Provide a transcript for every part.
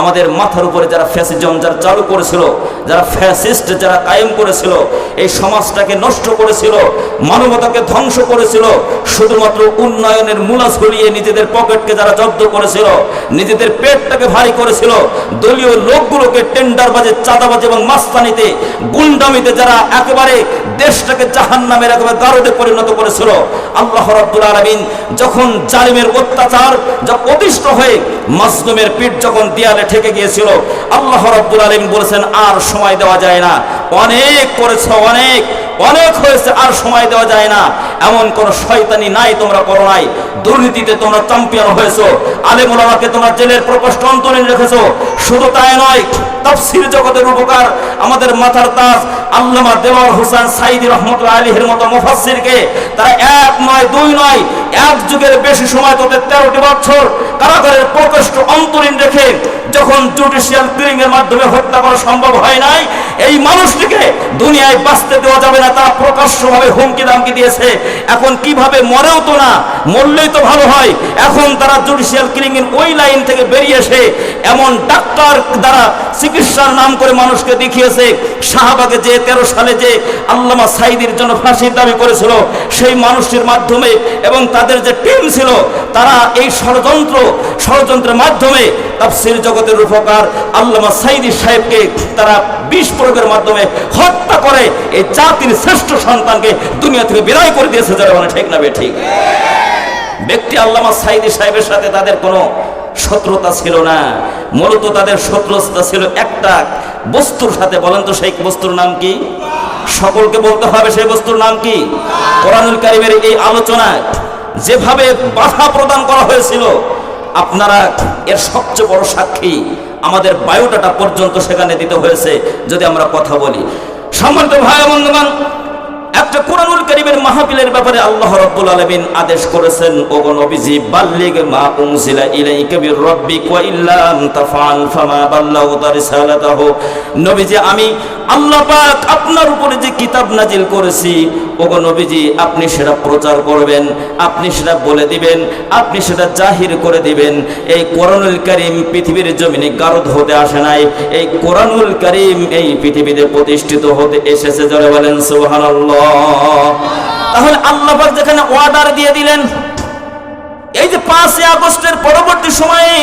আমাদের মাথার উপরে যারা ফ্যাসিজম, যারা চালু করেছিল, যারা ফ্যাসিস্ট যারা কায়েম করেছিল, এই সমাজটাকে নষ্ট করেছিল, মানবতাকে ধ্বংস করেছিল, শুধুমাত্র উন্নয়নের মুলাস গলিয়ে নিজেদের পকেটকে যারা জব্দ করেছিল, নিজেদের পেটটাকে ভারী করেছিল, দলীয় লোকগুলোকে টেন্ডার বাজে চাঁদাবাজি এবং মাস্তানিতে, গুন্ডামিতে যারা একেবারে দেশটাকে জাহান নামের একেবারে গারদে পরিণত করেছিল, আল্লাহ রাব্বুল আলামিন যখন জালিমের অত্যাচার যা অতিষ্ঠ হয়ে মাজলুমের পিঠ যখন দেয়ালে ঠেকে গিয়েছিল, আল্লাহ রব্দুল আলিম বলেছেন, আর সময় দেওয়া যায় না। অনেক করেছে অনেক। অনেক হয়েছে, আর সময় দেওয়া যায় না। এমন কোন শয়তানি নাই তোমরা করো নাই। দুর্নীতিতে তোমরা চ্যাম্পিয়ন হয়েছো। আলেমুল আমাকে তোমরা জেলের প্রকোষ্ঠ অন্তরীণ রেখেছো। শুধু তাই নয়, তাফসির জগতের উপকার আমাদের মাথার তাজ আল্লামা দেওয়ার হোসেন সাইদি রহমতুল্লাহ আলীর মতো মুফাসসিরকে। তারা এক নয়, দুই নয়, এক যুগের বেশি সময় তোদের তেরোটি বছর কারাগারের প্রকোষ্ঠ অন্তরীণ রেখে যখন জুডিশিয়াল ক্লিং এর মাধ্যমে হত্যা করা সম্ভব হয় নাই, এই মানুষটিকে দুনিয়ায় বাঁচতে দেওয়া যাবে না। তারা প্রকাশ্যভাবে হুমকি দামকি দিয়েছে। এখন কীভাবে মরেও তো না, মরলেই তো ভালো হয়। এখন তারা জুডিশিয়াল ক্লিং ওই লাইন থেকে বেরিয়ে এসে এমন ডাক্তার দ্বারা চিকিৎসার নাম করে মানুষকে দেখিয়েছে। শাহবাগে যে তেরো সালে যে আল্লামা সাইদির জন্য ফাঁসির দাবি করেছিল, সেই মানুষটির মাধ্যমে এবং তাদের যে টিম ছিল, তারা এই ষড়যন্ত্র, ষড়যন্ত্রের মাধ্যমে তাফসির জগতের রূপকার আল্লামা সাইদি সাহেবকে তারা বিষ প্রয়োগের মাধ্যমে হত্যা করে এই জাতির শ্রেষ্ঠ সন্তানকে দুনিয়া থেকে বিদায় করে দিয়েছে যারা মানে ঠিক না ঠিক। ব্যক্তি আল্লামা সাইদি সাহেবের সাথে তাদের কোনো শত্রুতা ছিল না। মূলত তাদের শত্রুতা ছিল একটা বস্তুর সাথে। বলেন তো সেই বস্তুর নাম কি? সকলকে বলতে হবে সেই বস্তুর নাম কি? কোরআনুল কারিমের এই আলোচনায় যেভাবে বাধা প্রদান করা হয়েছিল আপনারা এর সবচেয়ে বড় সাক্ষী আমাদের বায়োডাটা পর্যন্ত সেখানে দিতে হয়েছে যদি আমরা কথা বলি। সম্মানিত ভাই বন্ধুগণ একটা কোরআনুল কারীমের মাহফিলের ব্যাপারে আল্লাহ রাব্বুল আলামিন আদেশ করেছেন, ওগো নবীজি, বাল্লিগ মা উনজিলা ইলাইকা মির রাব্বিক ওয়া ইল্লাম তাফআল ফামা বাল্লাগতা রিসালাতাহু। নবীজি, আমি আল্লাহ পাক আপনার উপরে যে কিতাব নাজিল করেছি, ওগো নবীজি, আপনি সেটা প্রচার করবেন, আপনি সেটা বলে দিবেন, আপনি সেটা জাহির করে দিবেন। এই কোরআনুল করিম পৃথিবীর জমিনে গারদ হতে আসে নাই। এই কোরআনুল করিম এই পৃথিবীতে প্রতিষ্ঠিত হতে এসেছে যারা বলেন সুবহানাল্লাহ। তাহলে আল্লাহ যেখানে অর্ডার দিয়ে দিলেন, এই যে পাঁচই আগস্টের পরবর্তী সময়ে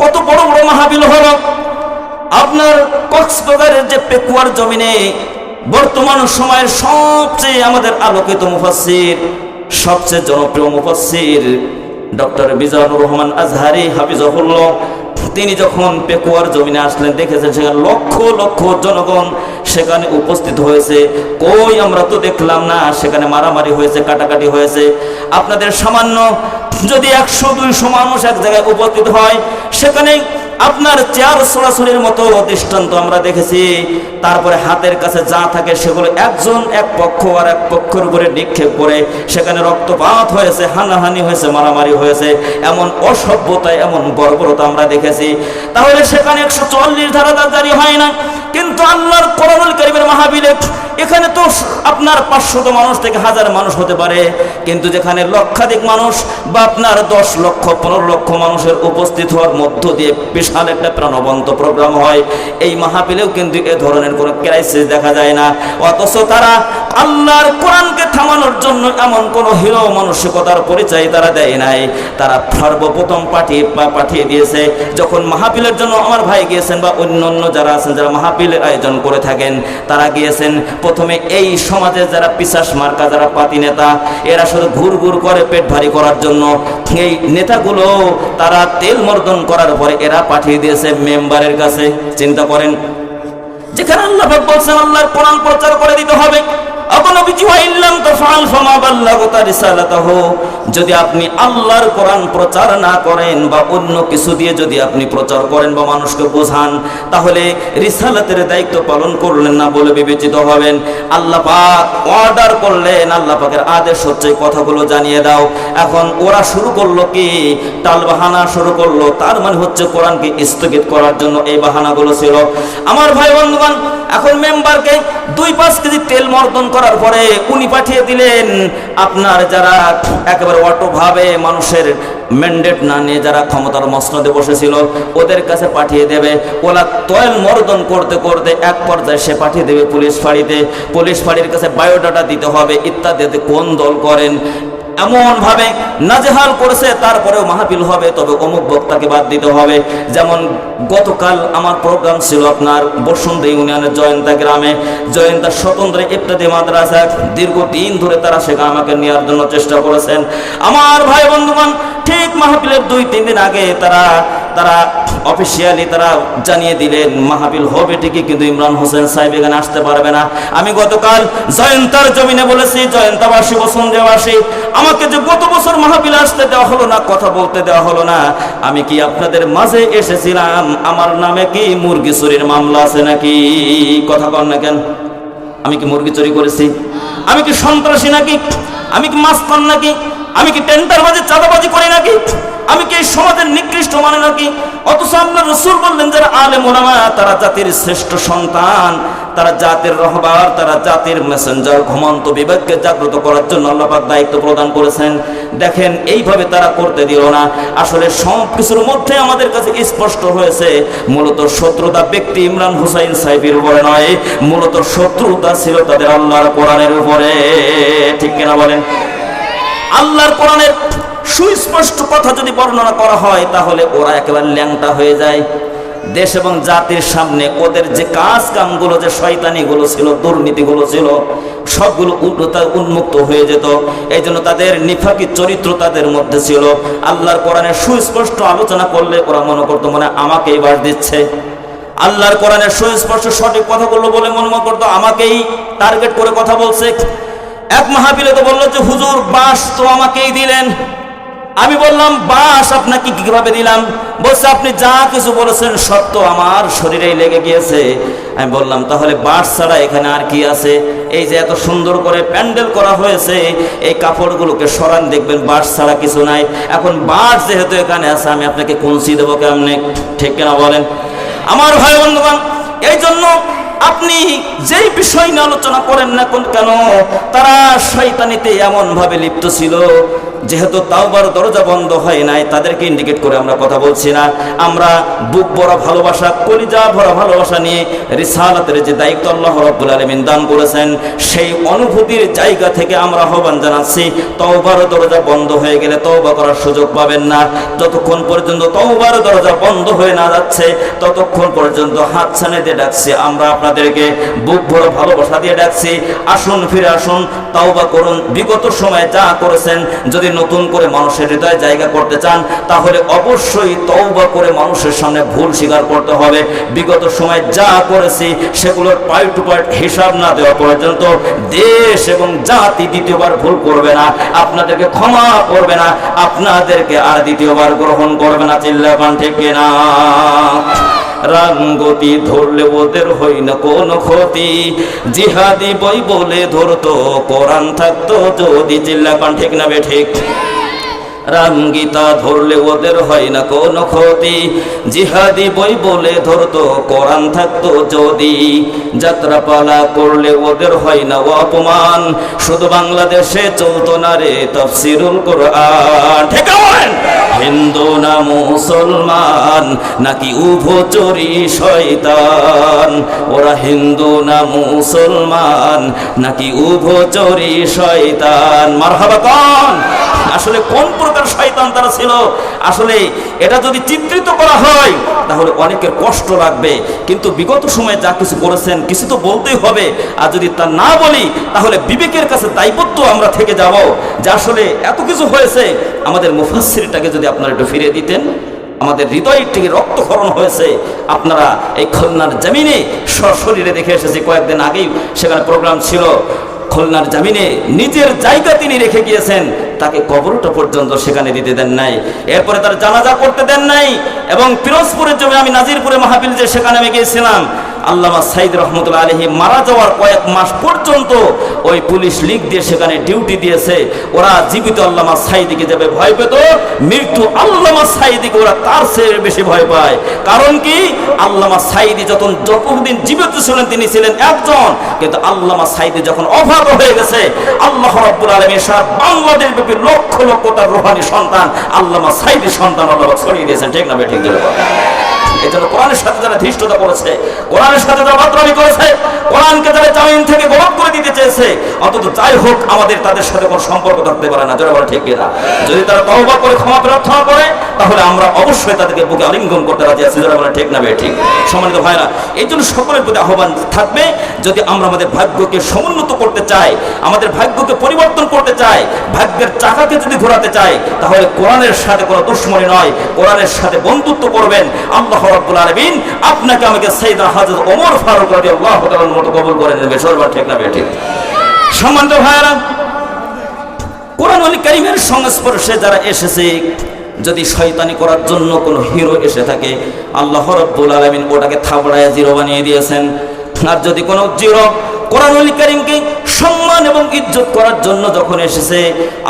কত বড় বড় মাহাবিল হলো। আপনার কক্সবাজারের যে পেকুয়ার জমিনে বর্তমান সময়ের সবচেয়ে আমাদের আলোকিত মুফাসসির, সবচেয়ে জনপ্রিয় মুফাসসির ডক্টর বিজানুর রহমান আজহারি হাফিজহুল্লাহ তিনি যখন পেকুয়ার জমিনে আসলেন, দেখেছেন সেখানে লক্ষ লক্ষ জনগণ সেখানে উপস্থিত হয়েছে। কই আমরা তো দেখলাম না, সেখানে মারামারি হয়েছে, কাটাকাটি হয়েছে। আপনাদের সামান্য যদি একশো, দুইশো মানুষ এক জায়গায় উপস্থিত হয়, সেখানে আপনার চেয়ার সরাসরির মতো দৃষ্টান্ত আমরা দেখেছি। তারপরে হাতের কাছে যা থাকে সেগুলো একজন এক পক্ষ আর এক পক্ষের উপরে নিক্ষেপ করে, সেখানে রক্তপাত হয়েছে, হানাহানি হয়েছে, মারামারি হয়েছে, এমন অসভ্যতা, এমন বর্বরতা আমরা দেখেছি। তাহলে সেখানে একশো চল্লিশ ধারা জারি হয় না। কিন্তু আল্লাহর কোরআনুল কারিমের মাহাবিলে এখানে তো আপনার পাঁচশত মানুষ থেকে হাজার মানুষ হতে পারে। কিন্তু যেখানে লক্ষাধিক মানুষ বা আপনার দশ লক্ষ, পনেরো লক্ষ মানুষের উপস্থিত হওয়ার মধ্য দিয়ে বিশাল একটা প্রাণবন্ত প্রোগ্রাম হয়, এই মাহাবিলেও কিন্তু এ ধরনের কোনো ক্রাইসিস দেখা যায় না। অথচ তারা আল্লাহর কোরআনকে থামানোর জন্য এমন কোনো হিরো মানসিকতার পরিচয় তারা দেয় নাই। তারা সর্বপ্রথম পাঠিয়ে পাঠিয়ে দিয়েছে, যখন মাহাপিলের জন্য আমার ভাই গিয়েছেন বা অন্য অন্য যারা আছেন, যারা মাহাপিলের আয়োজন করে থাকেন। তারা গিয়েছেন, প্রথমে এই সমাজে যারা পিসাস মার্কা, যারা পাতি নেতা, এরা শুধু ঘুর ঘুর করে পেট ভারী করার জন্য। এই নেতাগুলো, তারা তেল মর্দন করার পরে এরা পাঠিয়ে দিয়েছে মেম্বারের কাছে। চিন্তা করেন, যেখানে আল্লাহ বলছেন, আল্লাহর কোরআন প্রচার করে দিতে হবে। যদি আপনি আল্লাহর কোরআন প্রচার না করেন বা অন্য কিছু দিয়ে যদি আপনি প্রচার করেন বা মানুষকে বোঝান, তাহলে রিসালাতের দায়িত্ব পালন করলেন না বলে বিবেচিত হবেন। আল্লাহ পাক অর্ডার করলেন, আল্লাহ পাকের আদেশ হচ্ছে কথাগুলো জানিয়ে দাও। এখন ওরা শুরু করল কি? টাল বাহানা শুরু করল, তার মানে হচ্ছে কোরআনকে স্থগিত করার জন্য এই বাহানাগুলো ছিল। আমার ভাই বন্ধুগণ, এখন মেম্বারকে দুই পাঁচ কেজি তেল মর্দন করার পরে উনি পাঠিয়ে দিলেন, আপনার যারা একেবারে অটোভাবে মানুষের ম্যান্ডেট না নিয়ে যারা ক্ষমতার মসনদে বসেছিল, ওদের কাছে পাঠিয়ে দেবে। ওলা তয়েল মর্দন করতে করতে এক পর্যায়ে সে পাঠিয়ে দেবে পুলিশ ফাঁড়িতে। পুলিশ ফাঁড়ির কাছে বায়োডাটা দিতে হবে ইত্যাদিতে কোন দল করেন? এমন ভাবে নাজেহাল করেছে, তারপরেও মাহফিল হবে, তবে অমুক বক্তাকে বাদ দিতে হবে। যেমন গতকাল আমার প্রোগ্রাম ছিল আপনার বসুন্ধী ইউনিয়নের জয়ন্তা গ্রামে। জয়ন্তা স্বতন্ত্র ইফতাদি মাদ্রাসা দীর্ঘদিন ধরে তারা সেখানে আমাকে নেওয়ার জন্য চেষ্টা করেছেন। আমার ভাই বন্ধুগণ ঠিক মাহফিলের দুই তিন দিন আগে তারা তারা অফিসিয়ালি তারা জানিয়ে দিলেন, মাহাবিল হবে ঠিকই, কিন্তু ইমরান হোসেন সাহেব এখানে আসতে পারবে না। আমি গতকাল জয়ন্তার জমিনে বলেছি, জয়ন্তাবাসী, বসুন্ধেবাসী, আমাকে যে গত বছর মাহাবিল আসতে দেওয়া হলো না, কথা বলতে দেওয়া হলো না। আমি কি আপনাদের মাঝে এসেছিলাম? আমার নামে কি মুরগি চুরির মামলা আছে নাকি? কথা কন না কেন? আমি কি মুরগি চুরি করেছি? আমি কি সন্ত্রাসী নাকি? আমি কি মাস্তান নাকি? আমি কি টেন্টার বাজে চাঁদাবাজি করি নাকি? আমি কি এই সমাজের নিকৃষ্ট মানে নাকি? অথচ আপনার রসুল বললেন, যারা আলে মোলামা তারা জাতির শ্রেষ্ঠ সন্তান, তারা জাতির রহবার, তারা জাতির মেসেঞ্জার ঘুমন্ত বিবেককে জাগ্রত করার জন্য আল্লাপাক দায়িত্ব প্রদান করেছেন। দেখেন, এইভাবে তারা করতে দিল না। আসলে সব কিছুর মধ্যে আমাদের কাছে স্পষ্ট হয়েছে, মূলত শত্রুতা ব্যক্তি ইমরান হুসাইন সাহেবের উপরে নয়, মূলত শত্রুতা ছিল তাদের আল্লাহর কোরআনের উপরে। ঠিক কিনা বলেন? আল্লাহর কোরআনের সুস্পষ্ট কথা যদি বর্ণনা করা হয়, তাহলে ওরা একেবারে ল্যাংটা হয়ে যায়। দেশ এবং জাতির সামনে ওদের যে কাজ কামগুলো যে শয়তানিগুলো ছিল, দুর্নীতিগুলো ছিল, সবগুলো উন্মুক্ত হয়ে যেত। এই জন্য তাদের নিফাকি চরিত্র তাদের মধ্যে ছিল। আল্লাহর কোরআনের সুস্পষ্ট আলোচনা করলে ওরা মনে করতো মানে আমাকেই বাস দিচ্ছে। আল্লাহর কোরআনের সুস্পষ্ট সঠিক কথাগুলো বলে মনে করতো, আমাকেই টার্গেট করে কথা বলছে। এক মাহাবিলে তো বলল যে, হুজুর, বাস তো আমাকেই দিলেন। আমি বললাম, বাস, আপনাকে কীভাবে দিলাম? বলছে, আপনি যা কিছু বলেছেন, সত্য আমার শরীরেই লেগে গিয়েছে। আমি বললাম, তাহলে বাস ছাড়া এখানে আর কি আছে? এই যে এত সুন্দর করে প্যান্ডেল করা হয়েছে, এই কাপড়গুলোকে সরান, দেখবেন বাস ছাড়া কিছু নাই। এখন বাস যেহেতু এখানে আছে, আমি আপনাকে কুঞ্চি দেবো কেমনে? ঠিক কেনা বলেন? আমার ভাই বন্ধুগণ, এই জন্য আপনি যেই বিষয় নিয়ে আলোচনা করেন না কোন কেন, তারা শয়তানিতে এমন ভাবে লিপ্ত ছিল যেহেতু তাওবার দরজা বন্ধ হয় নাই, তাদেরকে ইন্ডিকেট করে আমরা কথা বলছি না। আমরা বুক ভরা ভালোবাসা, কলিজা ভরা ভালোবাসা নিয়ে রিসালাতের যে দায়িত্ব আল্লাহ রব্বুল আলমিন দান করেছেন, সেই অনুভূতির জায়গা থেকে আমরা আহ্বান জানাচ্ছি, তওবার দরজা বন্ধ হয়ে গেলে তওবা করার সুযোগ পাবেন না। যতক্ষণ পর্যন্ত তওবার দরজা বন্ধ হয়ে না যাচ্ছে, ততক্ষণ পর্যন্ত হাত ছানে দিয়ে ডাকছি আমরা আপনাদেরকে, বুক ভরা ভালোবাসা দিয়ে ডাকছি। আসুন, ফিরে আসুন, তওবা করুন। বিগত সময়ে যা করেছেন, যদি নতুন করে মানুষের হৃদয়ে জায়গা করতে চান, তাহলে অবশ্যই তওবা করে মানুষের সামনে ভুল স্বীকার করতে হবে। বিগত সময়ে যা করেছি, সেগুলোর পয়েন্ট টু পয়েন্ট হিসাব না দেওয়া পর্যন্ত দেশ এবং জাতি দ্বিতীয়বার ভুল করবে না, আপনাদেরকে ক্ষমা করবে না, আপনাদেরকে আর দ্বিতীয়বার গ্রহণ করবে না, চিল্লাপান ঠিক না রাঙ্গতি ধরলে ওদের হই না কোন ক্ষতি। জিহাদি বই বলে ধরতো, কোরআন থাকতো যদি চিল্লাপান ঠিক না বে ঠিক। রামগীতা ধরলে ওদের হয় না কোনো ক্ষতি। জিহাদি বই বলে ধরতো, কোরআন থাকতো যদি। যাত্রাপালা করলে ওদের হয় না অপমান। শুধু বাংলাদেশে চলতো না রে তফসিরুল কোরআন। হিন্দু না মুসলমান, নাকি উভচরি শয়তান? ওরা হিন্দু না মুসলমান, নাকি উভচরি শয়তান? মারহাবা কন! আসলে কোন প্রকার শয়তান তারা ছিল? আসলে এটা যদি চিত্রিত করা হয়, তাহলে অনেকের কষ্ট লাগবে। কিন্তু বিগত সময়ে যা কিছু করেছেন, কিছু তো বলতেই হবে। আর যদি তা না বলি, তাহলে বিবেকের কাছে দায়বদ্ধ আমরা থেকে যাব। যে আসলে এত কিছু হয়েছে, আমাদের মুফাসিরটাকে যদি আপনারা একটু ফিরে দিতেন, আমাদের হৃদয়ের থেকে রক্তক্ষরণ হয়েছে। আপনারা এই খুলনার জমিনে সশরীরে দেখে এসেছি, কয়েকদিন আগেই সেখানে প্রোগ্রাম ছিল। খুলনার জামিনে নিজের জায়গা তিনি রেখে গিয়েছেন, তাকে কবরটা পর্যন্ত সেখানে দিতে দেন নাই। এরপরে তার জানাজা করতে দেন নাই এবং পিরোজপুরের জমি আমি নাজিরপুরে মাহাবিল যে সেখানে আমি গিয়েছিলাম আল্লামা সাইদ রহমতুল্লাহ আলহী মারা যাওয়ার কয়েক মাস পর্যন্ত ওই পুলিশ লিগ দিয়ে সেখানে ডিউটি দিয়েছে। ওরা জীবিত আল্লামা সাইদিকে যাবে ভয় পেত। মৃত্যু আল্লামা সাইদিকে ওরা তার চেয়ে বেশি ভয় পায়। কারণ কি? আল্লামা সাইদি যখন যতদিন জীবিত ছিলেন, তিনি ছিলেন একজন। কিন্তু আল্লামা সাইদি যখন অভাব হয়ে গেছে, আল্লাহ রব্বুল আলমী সারা বাংলাদেশ ব্যাপী লক্ষ লক্ষ তার রোহানি সন্তান আল্লামা সাইদি সন্তান আল্লাহ ছড়িয়ে দিয়েছেন। ঠিক না বেঠিক এই জন্য কোরআনের সাথে যারা ধৃষ্টতা করেছে, কোরআনের সাথে যারা বাতরামি করেছে, কোরআনকে যারা জামিন থেকে করে দিতে চেয়েছে, অন্তত যাই হোক, আমাদের তাদের সাথে কোনো সম্পর্ক থাকতে পারে না। যারা বলে ঠিক কিনা? যদি তারা তহবা করে, ক্ষমা প্রার্থনা করে, তাহলে আমরা অবশ্যই তাদেরকে বুকে আলিঙ্গন করতে রাজি আছি। যারা বলে ঠিক না ঠিক। সম্মানিত এই জন্য সকলের প্রতি আহ্বান থাকবে, যদি আমরা আমাদের ভাগ্যকে সমুন্নত করতে চাই, আমাদের ভাগ্যকে পরিবর্তন করতে চাই, ভাগ্যের চাকাকে যদি ঘোরাতে চাই, তাহলে কোরআনের সাথে কোনো দুশ্মনী নয়। কোরআনের সাথে বন্ধুত্ব করবেন আল্লাহ রাব্বুল আলমিন আপনাকে আমাকে সৈদা হাজর ওমর ফারুক আল্লাহ মতো করে সর্বার ঠিক না সম্মানিত ভাইয়েরা, কোরআন আলী কারিমের সংস্পর্শে যারা এসেছে, যদি শয়তানি করার জন্য কোনো হিরো এসে থাকে, আল্লাহ রব্বুল আলমিন ওটাকে থাবড়ায় জিরো বানিয়ে দিয়েছেন। আর যদি কোনো জিরো কোরআন আলী কারিমকে সম্মান এবং ইজ্জত করার জন্য যখন এসেছে,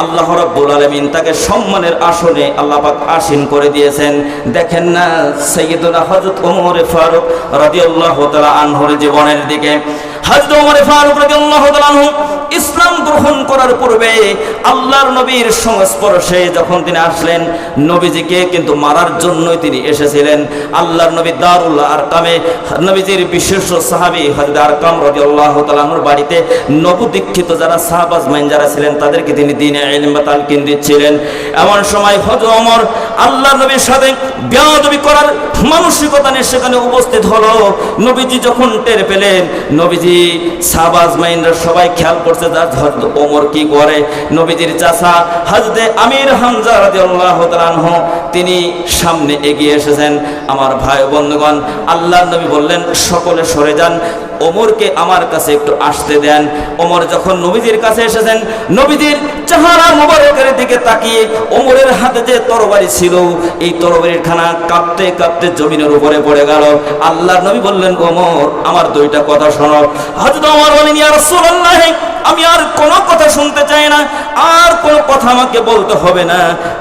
আল্লাহ রব্বুল আলমিন তাকে সম্মানের আসনে আল্লাপাক আসীন করে দিয়েছেন। দেখেন না সৈয়দুল হজরত ওমর ফারুক রাজিউল্লাহ তালা আনহর জীবনের দিকে। বাড়িতে নবদীক্ষিত যারা সাহাবাজ মাইন যারা ছিলেন, তাদেরকে তিনি দিনে তালকিন দিচ্ছিলেন। এমন সময় হযরত ওমর আল্লাহর নবীর সাথে বেয়াদবি করার মানসিকতা নিয়ে সেখানে উপস্থিত হলো। নবীজি যখন টের পেলেন, নবীজি সাহাবাজ মাইনরা সবাই খেয়াল করছে হযরত ওমর কি করে? নবীজির চাচা হযরতে আমির হামজা রাদিয়াল্লাহু তাআলা তিনি সামনে এগিয়ে এসেছেন। আমার ভাই বন্ধুগণ, আল্লাহর নবী বললেন, সকলে সরে যান, ওমরকে আমার কাছে একটু আসতে দেন। ওমর যখন নবীজির কাছে এসেছেন, নবীজির চেহারা মোবারকের দিকে তাকিয়ে ওমরের হাতে যে তরবারি ছিল, এই তরবারির খানা কাঁপতে কাঁপতে জমিনের উপরে পড়ে গেল। আল্লাহর নবী বললেন, ওমর, আমার দুইটা কথা শোনো। হযরত ওমর বলেন ইয়া রাসূলুল্লাহ কথা শুনতে চাই না, আর কোনো কথা আমাকে বলতে হবে না।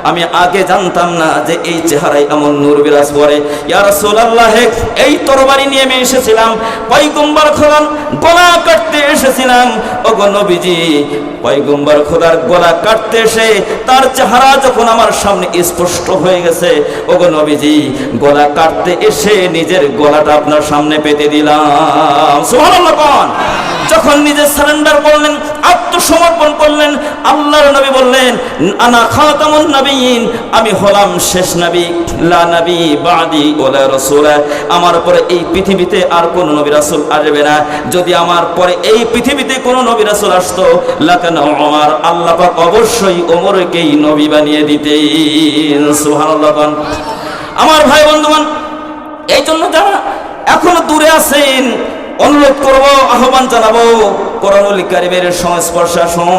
আমি আগে জানতাম না যে এই চেহারায় এমন নূর বিরাজ করে। ইয়া রাসূলুল্লাহ, এই তরবারি নিয়ে আমি এসেছিলাম, পয়গম্বর খোদার গলা কাটতে এসেছিলাম। ওগো নবীজি, পয়গম্বর খোদার গলা কাটতে এসে তার চেহারা যখন আমার সামনে স্পষ্ট হয়ে গেছে, ওগো নবীজি, গলা কাটতে এসে নিজের গলাটা আপনার সামনে পেতে দিলাম। সুবহানাল্লাহ যখন নিজে সারেন্ডার করলেন, আত্মসমর্পণ করলেন, আল্লাহর নবী বললেন, আনা খাতামুন নবীন, আমি হলাম শেষ নবী, লা নবী বাদি ওলা রাসূল। আমার পরে এই পৃথিবীতে আর কোনো নবী রাসূল আসবে না। যদি আমার পরে এই পৃথিবীতে কোনো নবী রাসূল আসতো, লাকানা ওমর আল্লাহ পাক অবশ্যই ওমরকেই নবী বানিয়ে দিতেন। সুবহানাল্লাহ। আমার ভাই বন্ধুগণ, এই জন্য যারা এখনও দূরে আছেন অনুরোধ করব, আহ্বান জানাব কোরআনুল কারিমের সংস্পর্শে আসুন।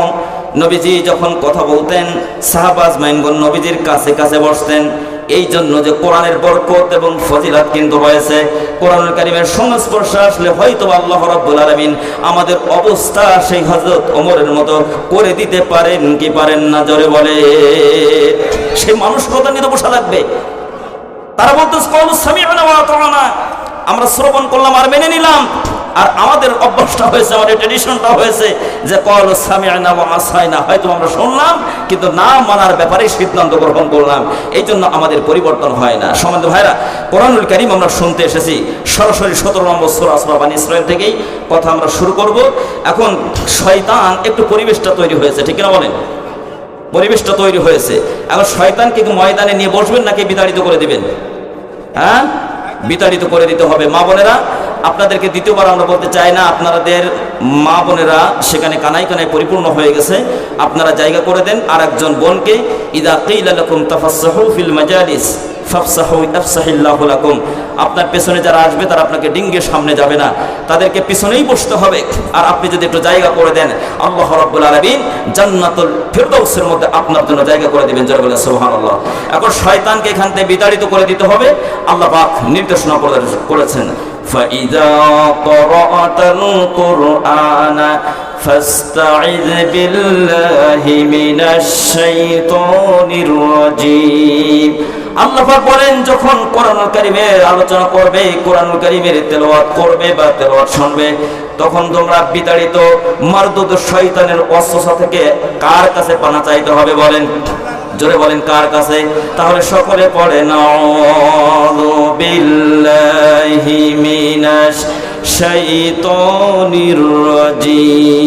নবীজি যখন কথা বলতেন সাহাবাজ মাইনগণ নবীজির কাছে কাছে বসতেন। এই জন্য যে কোরআনের বরকত এবং ফজিলাত কিন্তু রয়েছে, কোরআনুল কারিমের সংস্পর্শে আসলে হয়তো আল্লাহ রাব্বুল আলামিন আমাদের অবস্থা সেই হযরত ওমরের মতো করে দিতে পারেন কি পারেন না, জোরে বলে। সেই মানুষগুলো নিয়ে তো বসা লাগবে তারা বলতো কল সামিআনা ওয়া আতানা আমরা শ্রবণ করলাম আর মেনে নিলাম। আর আমাদের অভ্যাসটা হয়েছে, আমাদের ট্রেডিশনটা হয়েছে যে, কল সামিআনা ওয়া আসাইনা হয়তো আমরা শুনলাম, কিন্তু না মানার ব্যাপারে সিদ্ধান্ত গ্রহণ করলাম। এই জন্য আমাদের পরিবর্তন হয় না। সমান্ত ভাইরা কোরআনুল কারীম আমরা শুনতে এসেছি সরাসরি সতেরো নম্বর সূরা সূরা বানী ইসরাইল থেকেই। কথা আমরা শুরু করব। এখন শয়তান একটু পরিবেশটা তৈরি হয়েছে, ঠিক না বলেন? পরিবেশটা তৈরি হয়েছে। এখন শয়তানকে ময়দানে নিয়ে বসবেন নাকি বিতাড়িত করে দিবেন? হ্যাঁ? বিতাড়িত করে দিতে হবে মা বোনেরা। আপনাদেরকে দ্বিতীয়বার আমরা বলতে চাই না, আপনাদের মা বোনেরা সেখানে কানাই কানায় পরিপূর্ণ হয়ে গেছে। আপনারা জায়গা করে দেন আর একজন বোনকে, ইদা কিলা লাকুম তাফাসসাহু ফিল মাজালিস। ফাফসাহু ইয়াফসাহিল্লাহু লাকুম আপনার পেছনে যারা আসবে তারা আপনাকে ডিঙ্গে সামনে যাবে না তাদেরকে পিছনেই বসতে হবে আর আপনি যদি একটু জায়গা করে দেন আল্লাহ রাব্বুল আলামিন জান্নাতুল ফিরদাউসের মধ্যে আপনার জন্য জায়গা করে দিবেন যারা বলে সুবহানাল্লাহ এখন শয়তানকে এখান থেকে বিতাড়িত করে দিতে হবে আল্লাহ পাক নির্দেশনা প্রদান করেছেন فإذا قرأت القرآن فاستعذ بالله من الشيطان الرجيم আল্লাহ পাক বলেন, যখন কোরআনুল কারীমের আলোচনা করবে, কোরআনুল কারীমের তেলাওয়াত করবে বা তেলাওয়াত শুনবে, তখন তোমরা বিতাড়িত, মারদুদ শয়তানের অস্ত্র থেকে কার কাছে পানা চাইতে হবে বলেন? জোরে বলেন, কার কাছে? তাহলে সকলে পড়ে, নাউযু বিল্লাহি মিনাশ শাইতানির রাজিম।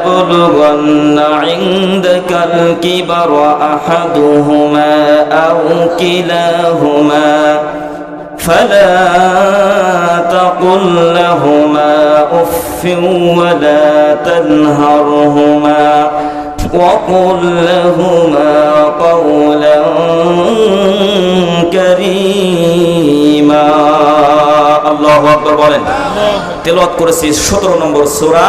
يبلغن عندك الكبر أحدهما أو كلاهما فلا تقل لهما أف ولا تنهرهما وقل لهما قولا كريما الله أكبر বলেন তেলাওয়াত করেছি সতেরো নম্বর সূরা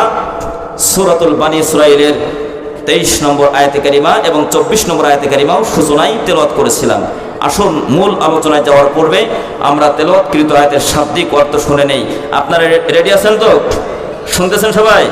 সূরাতুল বানি ইসরাইলের তেইশ নম্বর আয়াতে কারিমা এবং চব্বিশ নম্বর আয়াতে কারিমাও সূচনায় তেলত করেছিলাম। আসুন, মূল আলোচনায় যাওয়ার পূর্বে আমরা তেলাওয়াতকৃত আয়াতের শাব্দিক অর্থ শুনে নেই। আপনারা রেডি আছেন তো? শুনতেছেন সবাই?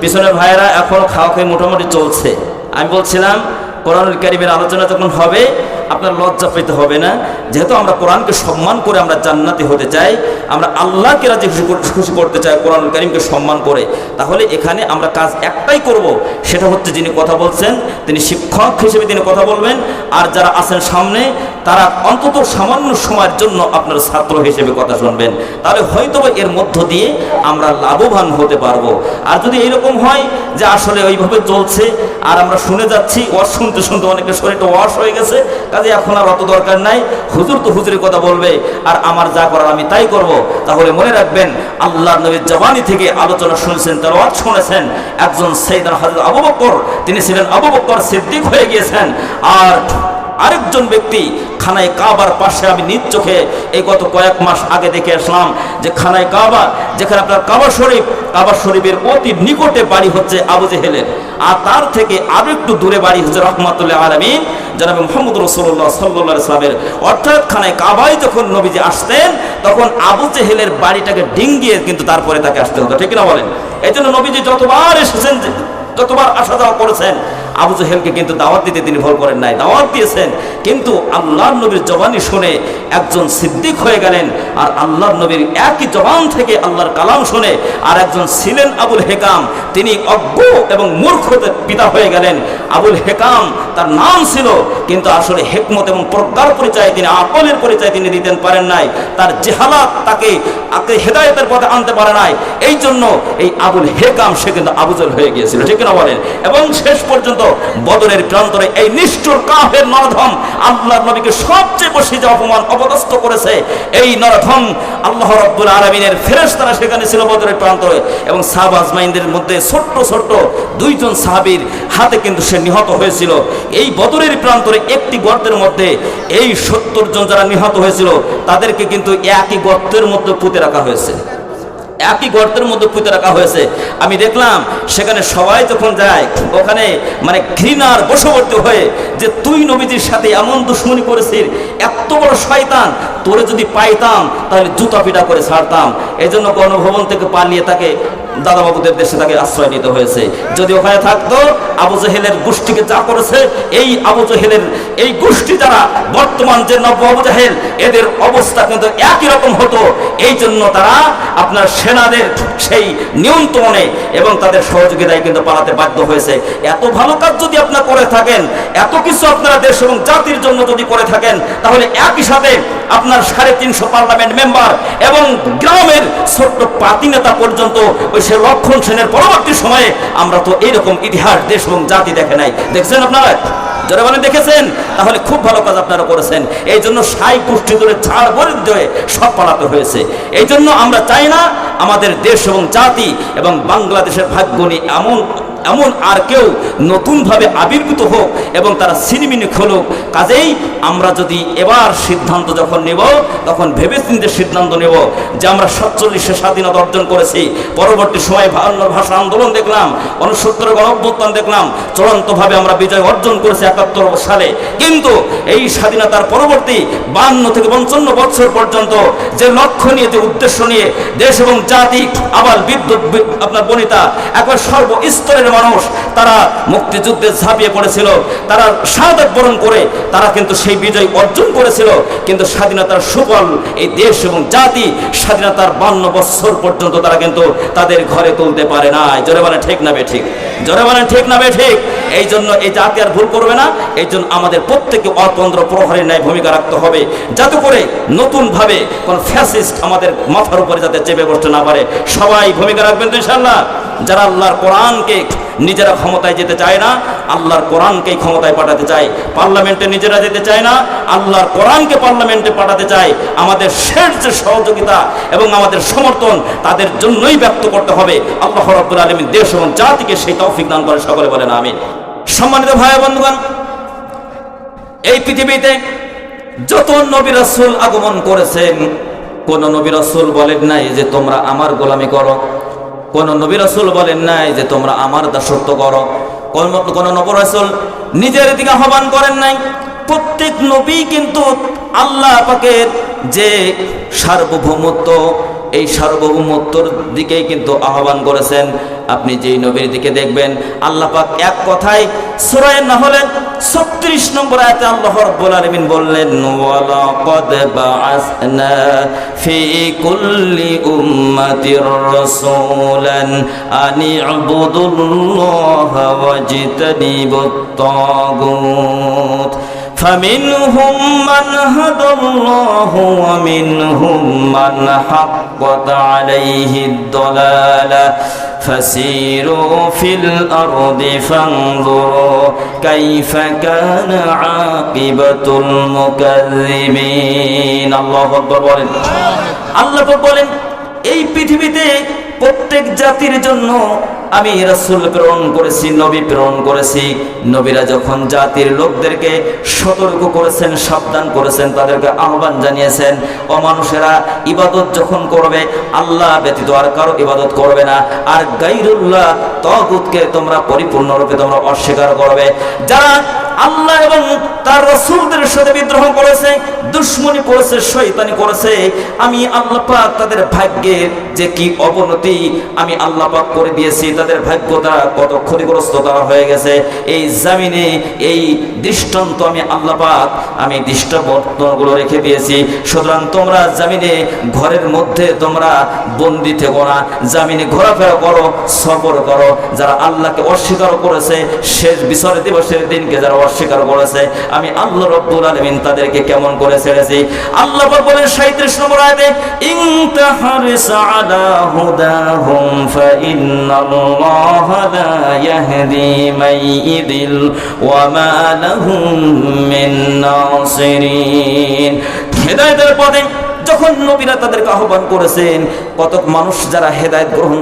পিছনের ভাইয়েরা এখন খাওয়া খেয়ে মোটামুটি চলছে। আমি বলছিলাম, কোরআনুল কারিমের আলোচনা যখন হবে আপনার লজ্জা পেতে হবে না। যেহেতু আমরা কোরআনকে সম্মান করে আমরা জান্নাতি হতে চাই, আমরা আল্লাহকে রাজি খুশি করতে চাই, কোরআনুল কারিমকে সম্মান করে। তাহলে এখানে আমরা কাজ একটাই করব, সেটা হচ্ছে যিনি কথা বলছেন, তিনি শিক্ষক হিসেবে তিনি কথা বলবেন, আর যারা আছেন সামনে, তারা অন্তত সামান্য সময়ের জন্য আপনার ছাত্র হিসেবে কথা শুনবেন। তাহলে হয়তোবা এর মধ্য দিয়ে আমরা লাভবান হতে পারব। আর যদি এইরকম হয় যে আসলে ওইভাবে চলছে, আর আমরা শুনে যাচ্ছি, ওয়াশ শুনতে শুনতে অনেকের শরীরটা ওয়াশ হয়ে গেছে কাজে এখন আর অত দরকার নাই। হুজুর তো হুজুরের কথা বলবে, আর আমার যা করার আমি তাই করব। তাহলে মনে রাখবেন আল্লাহ নবীর জবানি থেকে আলোচনা শুনছেন তার অর্থ শুনেছেন। একজন সৈদান হাজর আবু বকর, তিনি ছিলেন আবু বকর সিদ্দিক হয়ে গিয়েছেন। আর আরেকজন ব্যক্তি খানায় কাবার পাশে আমি নিজ চোখে এই গত কয়েক মাস আগে দেখে আসলাম যে খানায় কাবা, যেখানে আপনার কাবা শরীফ, কাবা শরীফের অতি নিকটে বাড়ি হচ্ছে আবু জেহেলের। আর তার থেকে আরও একটু দূরে বাড়ি হচ্ছে রহমাতুল্লাহ আলমিন, জানাবে মোহাম্মদ রসুল্লাহ সাল্লাহ ইসলামের অর্থাৎ খানায় কাবায় যখন নবীজি আসতেন, তখন আবু জেহেলের বাড়িটাকে ডিঙ্গিয়ে কিন্তু তারপরে তাকে আসতে হতো। ঠিক না বলেন? এই জন্য নবীজি যতবার এসেছেন, যতবার আসা যাওয়া করেছেন আবু জহেলকে কিন্তু দাওয়াত দিতে তিনি ভুল করেন নাই। দাওয়াত দিয়েছেন, কিন্তু আল্লাহ নবীর জবানি শুনে একজন সিদ্দিক হয়ে গেলেন আর আল্লাহ নবীর একই জবান থেকে আল্লাহর কালাম শুনে আর একজন ছিলেন আবুল হেকাম। তিনি অজ্ঞ এবং মূর্খদের পিতা হয়ে গেলেন। আবুল হেকাম তার নাম ছিল, কিন্তু আসলে হেকমত এবং প্রজ্ঞার পরিচয় তিনি, আকলের পরিচয় তিনি দিতেন পারেন নাই। তার জেহালাত তাকে আকে হেদায়তের পথে আনতে পারে নাই। এই জন্য এই আবুল হেকাম সে কিন্তু আবুজল হয়ে গিয়েছিল। ঠিক না বলেন? এবং শেষ পর্যন্ত বদরের প্রান্তরে এই নিষ্ঠুর কাফের নরধম। আল্লাহ নবীকে সবচেয়ে বেশি যে অপমান অপদস্থ করেছে, এই নরধম আল্লাহ রব্বুল আলমিনের ফেরেশতারা সেখানে ছিল বদরের প্রান্তরে এবং সাহাব আজমাইনদের মধ্যে ছোট্ট ছোট্ট দুইজন সাহাবীর হাতে কিন্তু সে নিহত হয়েছিল। এই বদরের প্রান্তরে একটি গর্তের মধ্যে এই সত্তর জন যারা নিহত হয়েছিল, তাদেরকে কিন্তু একই গর্তের মধ্যে পুঁতে রাখা হয়েছে। একই গর্তের মধ্যে পুঁতে রাখা হয়েছে। আমি দেখলাম, সেখানে সবাই যখন যায়, ওখানে মানে ঘৃণার বশবর্তী হয়ে যে তুই নবীজির সাথে এমন দুশ্মনী করেছিস, এত বড় শয়তান, তোরে যদি পাইতাম, তাহলে জুতা পিটা করে ছাড়তাম। এই জন্য গণভবন থেকে পালিয়ে তাকে দাদাবাবুদের দেশে তাকে আশ্রয় নিতে হয়েছে। যদি ওখানে থাকতো, আবু জাহেলের গোষ্ঠীকে যা করেছে, এই আবু জাহেলের এই গোষ্ঠী যারা বর্তমান যে নব্য আবু জাহেল, এদের অবস্থা কিন্তু একই রকম হতো। এই জন্য তারা আপনার সেনাদের সেই নিয়ন্ত্রণে এবং তাদের সহযোগিতায় কিন্তু পালাতে বাধ্য হয়েছে। এত ভালো কাজ যদি আপনারা করে থাকেন, এত কিছু আপনারা দেশ এবং জাতির জন্য যদি করে থাকেন, তাহলে একই সাথে আপনার সাড়ে তিনশো পার্লামেন্ট মেম্বার এবং গ্রামের ছোট্ট পাতি নেতা পর্যন্ত ওই সে লক্ষণ সেনের পরবর্তী সময়ে আমরা তো এইরকম ইতিহাস, দেশ এবং জাতি দেখে নাই। দেখছেন আপনারা? যারা মানে দেখেছেন? তাহলে খুব ভালো কাজ আপনারা করেছেন। এই জন্য সাই গোষ্ঠী করে ছাড় বরিদ্ধ সব পালাতে হয়েছে। এই জন্য আমরা চাই না আমাদের দেশ এবং জাতি এবং বাংলাদেশের ভাগ্য নিয়ে এমন এমন আর কেউ নতুনভাবে আবির্ভূত হোক এবং তারা সিনেমিনি খেলুক কাজেই আমরা যদি এবার সিদ্ধান্ত যখন নেব, তখন ভেবে ভেবেচিন্তে সিদ্ধান্ত নেব যে আমরা সাতচল্লিশে স্বাধীনতা অর্জন করেছি। পরবর্তী সময়ে বাহান্ন ভাষা আন্দোলন দেখলাম উনসত্তর গণঅভ্যুত্থান দেখলাম, চূড়ান্তভাবে আমরা বিজয় অর্জন করেছি একাত্তর সালে। কিন্তু এই স্বাধীনতার পরবর্তী বান্ন থেকে পঞ্চান্ন বছর পর্যন্ত যে লক্ষ্য নিয়ে, যে উদ্দেশ্য নিয়ে দেশ এবং জাতি, আবার বিদ্যুৎ আপনার বনিতা, একবার সর্বস্তরের মানুষ, তারা মুক্তিযুদ্ধে ঝাঁপিয়ে পড়েছিল, তারা শাহাদাত বরণ করে, তারা কিন্তু সেই বিজয় অর্জন করেছিল, কিন্তু স্বাধীনতার সুফল এই দেশ এবং জাতি স্বাধীনতার বান্ন বৎসর পর্যন্ত তারা কিন্তু তাদের ঘরে তুলতে পারে না জোরে মানে ঠিক না বে ঠিক? জোরে বলেন, ঠিক না ঠিক? এই জন্য এই জাতি আর ভুল করবে না, এই জন্য আমাদের প্রত্যেকে অতন্ত্র প্রহরের ন্যায় ভূমিকা রাখতে হবে, যাতে করে নতুনভাবে কোন ফ্যাসিস্ট আমাদের মাথার উপরে যাতে চেপে বসতে না পারে। সবাই ভূমিকা রাখবেন ইনশাল্লাহ যারা আল্লাহর কোরআনকে নিজেরা ক্ষমতায় যেতে চায় না, আল্লাহর কোরআনকেই ক্ষমতায় পাঠাতে চায়। পার্লামেন্টে নিজেরা যেতে চায় না, আল্লাহর কোরআনকে পার্লামেন্টে পাঠাতে চায়। আমাদের শেষ যে সহযোগিতা এবং আমাদের সমর্থন, তাদের জন্যই ব্যক্ত করতে হবে। আল্লাহ রব্বুল আলমী দেশ এবং জাতিকে সেই তৌফিক দান করে সকলে বলেন আমিন। সম্মানিত ভাই বন্ধুগণ, এই পৃথিবীতে যত নবী রাসূল আগমন করেছেন, কোন নবী রাসূল বলেন নাই যে তোমরা আমার গোলামি করো। কোন নবী রাসূল বলেন নাই যে তোমরা আমার দাসত্ব করো। কোন নবী রাসূল নিজের দিকে আহ্বান করেন নাই। প্রত্যেক নবী কিন্তু আল্লাহ পাকের যে সার্বভৌমত্ব এই সার্বভৌমত্বর দিকেই কিন্তু আহ্বান করেছেন। আপনি যেই নবীর দিকে দেখবেন, আল্লাহ পাক এক কথায় সূরা নাহলে 36 নম্বর আয়াতে আল্লাহ রাব্বুল আলামিন বললেন, ওয়ালাকাদ বাআসনা ফি কুল্লি উম্মাতির রাসূলান আনি فمنهم من هدى الله ومنهم من حقت عليه الضلالة فسيروا في الأرض فانظروا كيف كان عاقبة المكذبين الله أكبر বলেন আল্লাহ বলেন এই পৃথিবীতে প্রত্যেক জাতির জন্য আমি রাসূল প্রেরণ করেছি, নবী প্রেরণ করেছি। নবীরা যখন জাতির লোকদেরকে সতর্ক করেছেন, সাবধান করেছেন, তাদেরকে আহ্বান জানিয়েছেন ও মানুষেরা ইবাদত যখন করবে, আল্লাহ ব্যতীত আর কারও ইবাদত করবে না। আর গাইরুল্লাহ তগুতকে তোমরা পরিপূর্ণরূপে তোমরা অস্বীকার করবে। যারা আল্লাহ এবং তার রসুলদের সাথে বিদ্রোহ করেছে দুশ্মনী করেছে, শয়তানি করেছে, আমি আল্লাহ পাক তাদের ভাগ্যের যে কি অবনতি আমি আল্লাহ পাক করে দিয়েছি, তাদের ভাগ্যটা কত ক্ষতিগ্রস্ত তারা হয়ে গেছে। এই জামিনে এই দৃষ্টান্ত আমি আল্লাহ পাক, আমি দৃষ্টাবর্তনগুলো রেখে দিয়েছি। সুতরাং তোমরা জামিনে ঘরের মধ্যে তোমরা বন্দি থেকো না। জামিনে ঘোরাফেরা করো সফর করো। যারা আল্লাহকে অস্বীকার করেছে, শেষ বিসর দিবসের দিনকে যারা অস্বীকার করেছে, আমি আল্লাহ রব্বুল আলামিন তাদেরকে কেমন করে ছেড়েছি আল্লাহ বলেন 37 নম্বর আয়াতে, ইন তাহরিস আলা হুদাহুম ফা ইন্নাল্লাহা লা ইয়াহদি পথে যখন নবীরা তাদেরকে আহ্বান করেছেন, কতক মানুষ যারা হেদায়েত গ্রহণ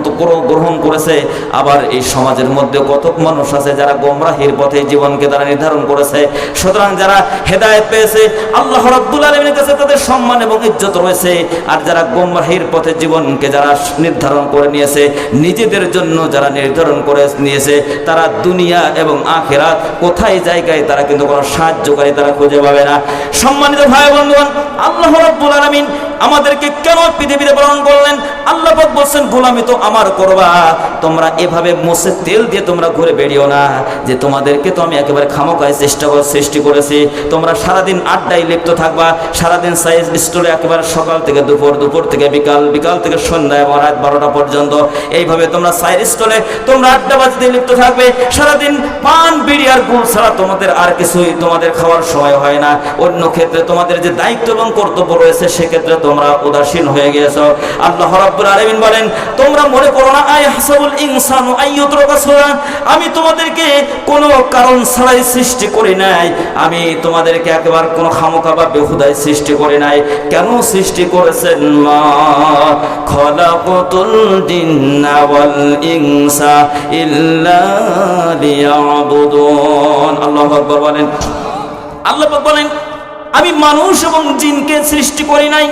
গ্রহণ করেছে, আবার এই সমাজের মধ্যে কতক মানুষ আছে যারা গোমরাহির পথে জীবনকে তারা নির্ধারণ করেছে। সুতরাং যারা হেদায়েত পেয়েছে, আল্লাহ রাব্বুল আলামিনের কাছে তাদের সম্মান এবং ইজ্জত রয়েছে। আর যারা গোমরাহির পথে জীবনকে যারা নির্ধারণ করে নিয়েছে, নিজেদের জন্য যারা নির্ধারণ করে নিয়েছে, তারা দুনিয়া এবং আখেরাত কোথায় জায়গায় তারা কিন্তু কোনো সাহায্যকারী তারা খুঁজে পাবে না। সম্মানিত ভাই বন্ধুগণ আল্লাহ রাব্বুল আলামিন Thank you. আমাদেরকে কেন পৃথিবীতে প্রেরণ করলেন? আল্লাহ পাক বলছেন, গোলামি তো আমার করবা। তোমরা এভাবে মোসে তেল দিয়ে তোমরা ঘুরে বেরিও না। যে তোমাদেরকে তো আমি একেবারে খামোকায় চেষ্টা করে সৃষ্টি করেছি। তোমরা সারাদিন আড্ডায় লিপ্ত থাকবা। সারাদিন সাইজ স্টোরে একেবারে সকাল থেকে দুপুর দুপুর থেকে বিকাল বিকাল থেকে সন্ধ্যা এবং রাত বারোটা পর্যন্ত। এইভাবে তোমরা সাইড স্টলে তোমরা আড্ডা বাজতে লিপ্ত থাকবে। সারাদিন পান, বিড়ি আর গুড় ছাড়া তোমাদের আর কিছুই তোমাদের খাওয়ার সময় হয় না। অন্য ক্ষেত্রে তোমাদের যে দায়িত্ব এবং কর্তব্য রয়েছে, সেক্ষেত্রে তোমরা তোমরা উদাসীন হয়ে গিয়েছো। আল্লাহ রাব্বুল আলামিন বলেন, তোমরা মনে করো না, আয় হাসাবুল ইনসানু আইয়ুতরাকা সুরা আমি তোমাদেরকে কোনো কারণ ছাড়াই সৃষ্টি করি নাই। আমি তোমাদেরকে একেবারে কোনো খামোখা বা বেহুদায় সৃষ্টি করি নাই। কেন সৃষ্টি করেছেন মা? খলাকতুল জিন্না ওয়াল ইনসা ইল্লা লিয়াবুদুন। আল্লাহু আকবার বলেন। আল্লাহ পাক বলেন, আমি মানুষ এবং জিনকে সৃষ্টি করি নাই।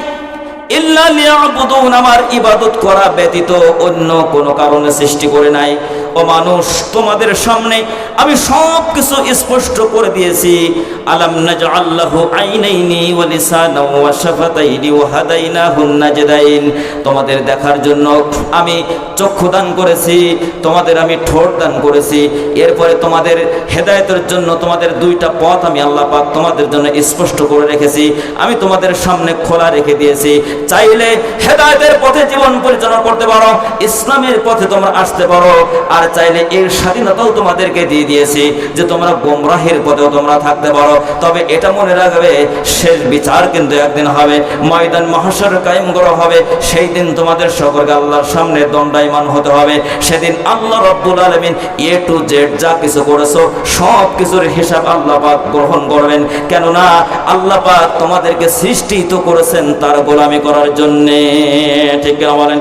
ইল্লা লিয়াবুদুন আমার ইবাদত করা ব্যতীত অন্য কোনো কারণে সৃষ্টি করে নাই। ও মানুষ, তোমাদের সামনে আমি সব কিছু স্পষ্ট করে দিয়েছি। আলাম আইনাইনি ওয়া হাদাইনাহুন নাজদাইন। তোমাদের দেখার জন্য আমি চক্ষু দান করেছি, তোমাদের আমি ঠোঁট দান করেছি। এরপরে তোমাদের হেদায়েতের জন্য তোমাদের দুইটা পথ আমি আল্লাহ পাক তোমাদের জন্য স্পষ্ট করে রেখেছি। আমি তোমাদের সামনে খোলা রেখে দিয়েছি। চাইলে হেদায়েতের পথে জীবন পরিচালনা করতে পারো, ইসলামের পথে তোমরা আসতে পারো। আর চাইলে এর স্বাধীনতাও তোমাদেরকে দিয়ে দিয়েছি যে তোমরা গোমরাহের পথেও তোমরা থাকতে পারো। তবে এটা মনে রাখবে, শেষ বিচার কিন্তু একদিন হবে, ময়দান মহাসর কায়েম করা হবে, সেই দিন তোমাদের সকলকে আল্লাহর সামনে দণ্ডায়মান হতে হবে। সেদিন আল্লাহ রব্বুল আলমিন এ টু জেড যা কিছু করেছ, সব কিছুর হিসাব আল্লাহ পাক গ্রহণ করবেন। কেননা আল্লাহ পাক তোমাদেরকে সৃষ্টি তো করেছেন তার গোলামি করার জন্যে। ঠিক বলেন?